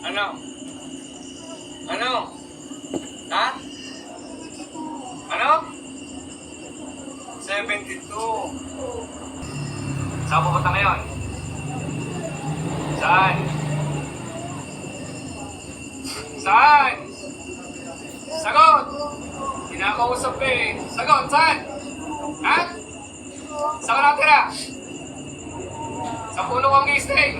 Ano? Ano? Ha? Ano? 72. Saan pupunta ngayon? Saan? Saan? Sagot! Kinakausap ka eh. Sagot, saan? Ha? Saan ka natira? Sa puno kang gising.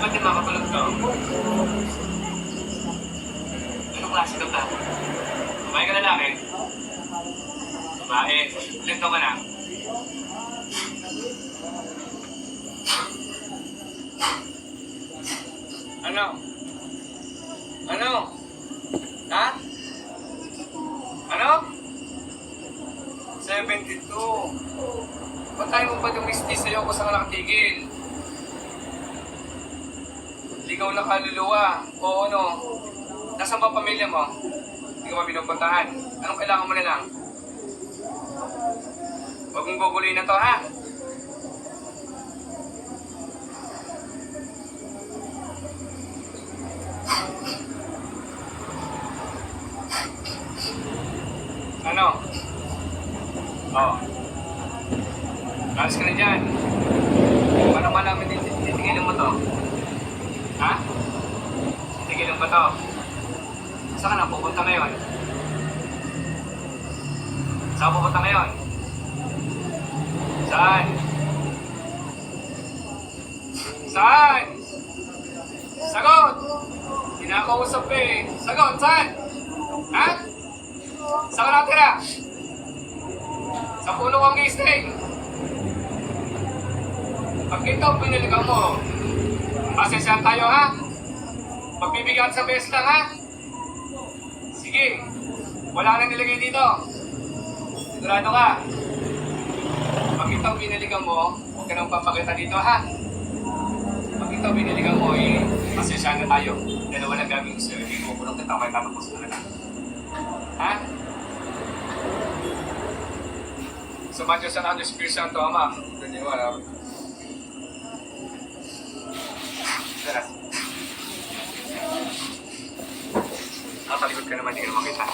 Ba't di makapalog ka? Anong klase ka ba? Babae ka lalaki? Babae. Ilan ka na? Ano? Ano? Ha? Ano? 72. Ba't tayo mo ba dumisti sa'yo kung saan ka nakatigil? Ligaw na kaluluwa. Oo, no. Nasaan ba pamilya mo? Hindi ka ba pinupuntahan? Anong kailangan mo na lang? Huwag mong guguloy na to, ha? Ano? Oo. Alis ka na dyan. Paano malaman din titigilan mo to? Ha? Titigilan ba to? Saan ka na pupunta ngayon? Saan pupunta ngayon? Saan? Saan? Sagot! Kinakausap ka eh. Sagot, saan? Ha? Saan ka natira? Sa puno kang gising. Pag ito piniligaw mo, pasensyahan tayo ha? Magbibigyan sa best lang ha? Sige, wala nang nilagay dito. Sigurado ka. Pag ito piniligaw mo, huwag ka nang papakita dito ha? Pag ito piniligaw mo, eh, pasensyahan na tayo. Dalawa lang gagawin ko sa'yo, hindi mo kulong kita, may tatapos na lang. Ha? Sa Matthew San Andres Espiritu Santo, Ama. Ganyan wala. Tara. nakatalikod ka naman, hindi ka makita.